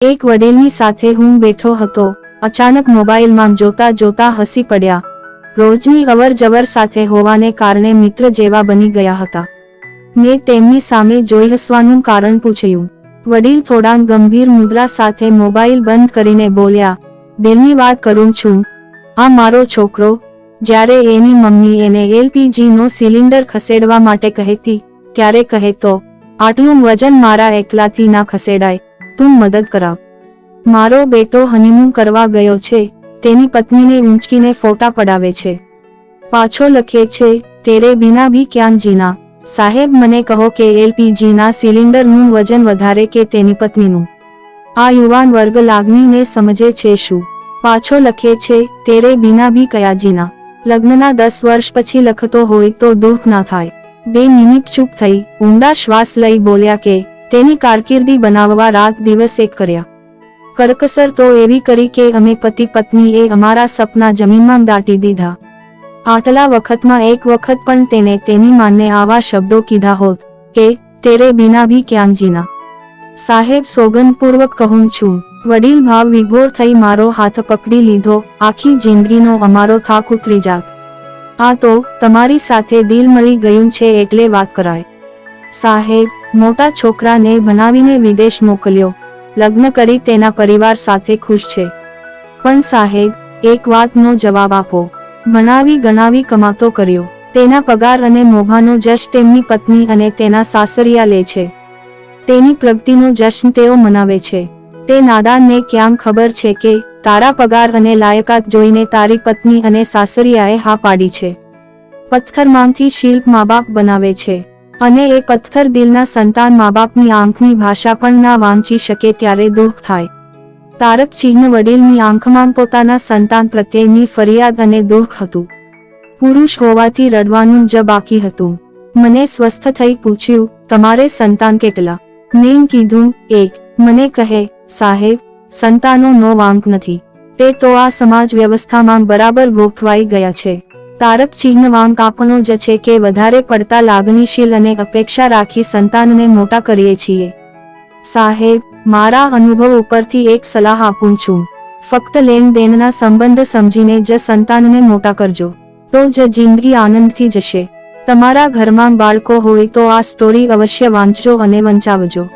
એક વડીલની સાથે હું બેઠો હતો, અચાનક મોબાઈલમાં જોતા જોતા હસી પડ્યા. રોજની અવર જવર સાથે હોવાને કારણે મિત્ર જેવા બની ગયા હતા. મેં તેમની સામે જોઈ હસવાનું કારણ પૂછ્યું. વડીલ થોડા ગંભીર મુદ્રા સાથે મોબાઈલ બંધ કરીને બોલ્યા, દિલની વાત કરું છું. આ મારો છોકરો, જ્યારે એની મમ્મી એને એલપીજીનો સિલિન્ડર ખસેડવા માટે કહેતી, ત્યારે કહેતો આટલું વજન મારા એકલાથી ના ખસેડાય. તું મદદ કરાવ. મારો બેટો હનીમૂન કરવા ગયો છે, તેની પત્નીને ઊંચકીને ફોટા પડાવે છે. પાછો લખે છે, તેરે બિના ભી ક્યાં જીના? સાહેબ, મને કહો કે એલપીજીના સિલિન્ડરનું વજન વધારે કે તેની પત્નીનું? આ યુવાન વર્ગ લાગણીને સમજે છે શું? પાછો લખે છે, તેરે બિના ભી કયા જીના? લગ્નના દસ વર્ષ પછી લખતો હોય તો દુઃખ ના થાય. બે મિનિટ ચૂપ થઈ, ઊંડા શ્વાસ લઈ બોલ્યા કે તેની કારકિર્દી બનાવવા રાત દિવસ કર્યા. કરકસર તો એવી કરી કે અમે પતિ પત્નીએ અમારા સપના જમીનમાં દાટી દીધા. આટલા વખતમાં એક વખત પણ તેને તેની માને આવા શબ્દો કીધા હોત કે તેરે બિના ભી ક્યાં જીના? સાહેબ, સોગંદપૂર્વક કહું છું, વડીલ ભાવ વિભોર થઈ મારો હાથ પકડી લીધો, આખી જિંદગીનો અમારો થાક ઉતરી જાત. આ તો તમારી સાથે દિલ મળી ગયું છે એટલે વાત કરાય. સાહેબ મોટા છોકરાને ભણાવીને વિદેશ મોકલ્યો. લગ્ન કરી તેના પરિવાર સાથે ખુશ છે. પણ સાહેબ, એક વાતનો જવાબ આપો. ભણાવી ગણાવી કમાતો કર્યો. તેના પગાર અને મોભાનો જશ તેમની પત્ની અને તેના સાસરિયા લે છે. તેની પ્રગતિનો જશ્ન તેઓ મનાવે છે. તે નાદાનને ક્યાં ખબર છે કે, તારા પગાર અને લાયકાત જોઈને તારી પત્ની અને સાસરિયાએ હા પાડી છે. પથ્થરમાંથી શિલ્પ મા બાપ બનાવે છે. અને એ પથ્થર દિલના સંતાન મા બાપની આંખની ભાષા પણ ના વાંચી શકે ત્યારે દુઃખ થાય. તારક ચિહ્ન વડીલની આંખમાં પોતાના સંતાન પ્રત્યેની ફરિયાદ અને દુઃખ હતું. પુરુષ હોવાથી રડવાનું જ બાકી હતું. મને સ્વસ્થ થઈ પૂછ્યું, તમારે સંતાન કેટલા? મેં કીધું, એક. મને કહે, સાહેબ સંતાનોનો વાંક નથી. તે તો આ સમાજ વ્યવસ્થામાં બરાબર ગોઠવાઈ ગયા છે. તારક ચિહ્ન વાંક આપણો જ છે કે વધારે પડતા લાગણીશીલ અને અપેક્ષા રાખી સંતાનને મોટા કરીએ છીએ. સાહેબ, મારા અનુભવ ઉપરથી એક સલાહ આપું છું. ફક્ત લેણ દેણના સંબંધ સમજીને જ સંતાનને મોટા કરજો. તો જ જિંદગી આનંદથી જશે. તમારા ઘરમાં બાળકો હોય તો આ સ્ટોરી અવશ્ય વાંચજો અને વંચાવજો.